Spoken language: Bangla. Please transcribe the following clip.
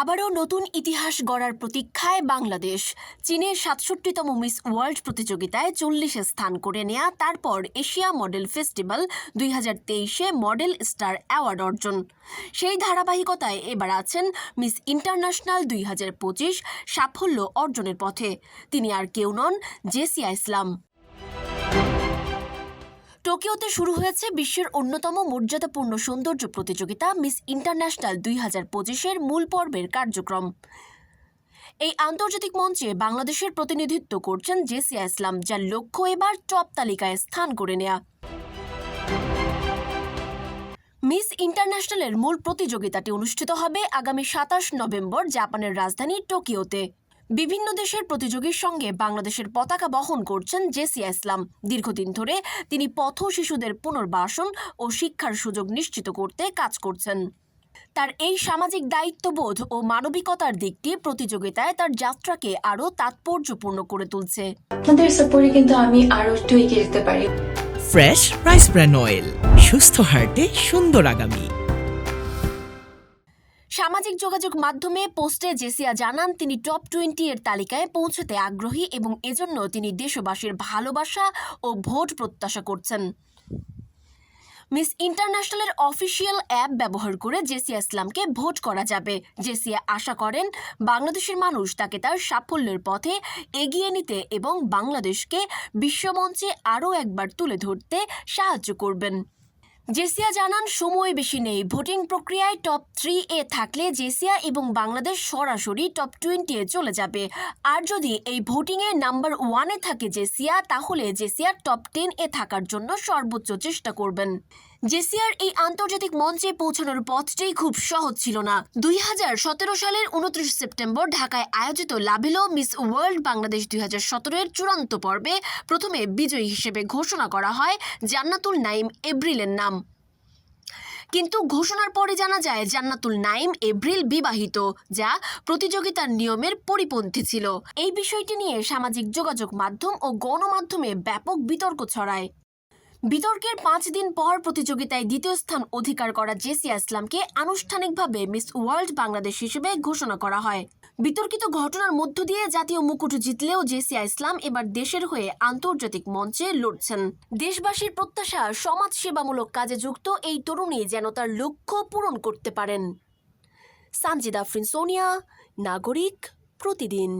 আবারও নতুন ইতিহাস গড়ার প্রতীক্ষায় বাংলাদেশ। চীনের সাতষট্টিতম মিস ওয়ার্ল্ড প্রতিযোগিতায় চল্লিশে স্থান করে নেয়া, তারপর এশিয়া মডেল ফেস্টিভ্যাল দুই হাজার তেইশে মডেল স্টার অ্যাওয়ার্ড অর্জন। সেই ধারাবাহিকতায় এবার আছেন মিস ইন্টারন্যাশনাল দুই হাজার পঁচিশ সাফল্য অর্জনের পথে। তিনি আর কেউ নন জেসিয়া ইসলাম। টোকিওতে শুরু হয়েছে বিশ্বের অন্যতম মর্যাদাপূর্ণ সৌন্দর্য প্রতিযোগিতা মিস ইন্টারন্যাশনাল দুই হাজার পঁচিশের মূল পর্বের কার্যক্রম। এই আন্তর্জাতিক মঞ্চে বাংলাদেশের প্রতিনিধিত্ব করছেন জেসিয়া ইসলাম, যার লক্ষ্য এবার টপ তালিকায় স্থান করে নেয়া। মিস ইন্টারন্যাশনালের মূল প্রতিযোগিতাটি অনুষ্ঠিত হবে আগামী সাতাশ নভেম্বর, জাপানের রাজধানী টোকিওতে। বিভিন্ন দেশের প্রতিযোগীর সঙ্গে বাংলাদেশের পতাকা বহন করছেন জেসিয়া ইসলাম। দীর্ঘদিন ধরে তিনি পথ শিশুদের পুনর্বাসন ও শিক্ষার সুযোগ নিশ্চিত করতে কাজ করছেন। তার এই সামাজিক দায়িত্ববোধ ও মানবিকতার দিকটি প্রতিযোগিতায় তার যাত্রাকে আরও তাৎপর্যপূর্ণ করে তুলছে। আপনাদের সাপোর্টে কিন্তু আমি আরও একটু এগিয়ে যেতে পারি। ফ্রেশ রাইস ব্র্যান অয়েল সুস্থ হার্টে সুন্দর আগামী। সামাজিক যোগাযোগ মাধ্যমে পোস্টে জেসিয়া জানান, তিনি টপ টোয়েন্টি এর তালিকায় পৌঁছতে আগ্রহী এবং এজন্য তিনি দেশবাসীর ভালোবাসা ও ভোট প্রত্যাশা করছেন। মিস ইন্টারন্যাশনালের অফিসিয়াল অ্যাপ ব্যবহার করে জেসিয়া ইসলামকে ভোট করা যাবে। জেসিয়া আশা করেন, বাংলাদেশের মানুষ তাকে তার সাফল্যের পথে এগিয়ে নিতে এবং বাংলাদেশকে বিশ্বমঞ্চে আরও একবার তুলে ধরতে সাহায্য করবেন। জেসিয়া জানান, সময় বেশি নেই। ভোটিং প্রক্রিয়ায় টপ থ্রি এ থাকলে জেসিয়া এবং বাংলাদেশ সরাসরি টপ টোয়েন্টি এ চলে যাবে। আর যদি এই ভোটিংয়ে নাম্বার ওয়ানে থাকে জেসিয়া, তাহলে জেসিয়া টপ টেন এ থাকার জন্য সর্বোচ্চ চেষ্টা করবেন। জেসিয়ার এই আন্তর্জাতিক মঞ্চে পৌঁছানোর পথটি খুব সহজ ছিল না। দুই হাজার সতেরো সালের উনত্রিশ সেপ্টেম্বর ঢাকায় আয়োজিত লাভেলো মিস ওয়ার্ল্ড বাংলাদেশ দুই হাজার সতেরোর চূড়ান্ত পর্বে প্রথমে বিজয়ী হিসেবে ঘোষণা করা হয় জান্নাতুল নাইম এব্রিলের নাম। কিন্তু ঘোষণার পরে জানা যায় জান্নাতুল নাইম এব্রিল বিবাহিত, যা প্রতিযোগিতার নিয়মের পরিপন্থী ছিল। এই বিষয়টি নিয়ে সামাজিক যোগাযোগ মাধ্যম ও গণমাধ্যমে ব্যাপক বিতর্ক ছড়ায়। বিতর্কের পাঁচ দিন পর প্রতিযোগিতায় দ্বিতীয় স্থান অধিকার করা জেসিয়া ইসলামকে আনুষ্ঠানিকভাবে মিস ওয়ার্ল্ড বাংলাদেশ হিসেবে ঘোষণা করা হয়। বিতর্কিত ঘটনার মধ্য দিয়ে জাতীয় মুকুট জিতলেও জেসিয়া ইসলাম এবার দেশের হয়ে আন্তর্জাতিক মঞ্চে লড়ছেন। দেশবাসীর প্রত্যাশা সমাজ সেবামূলক কাজে যুক্ত এই তরুণী যেন তার লক্ষ্য পূরণ করতে পারেন। সানজিদা ফ্রিন সোনিয়া, নাগরিক প্রতিদিন।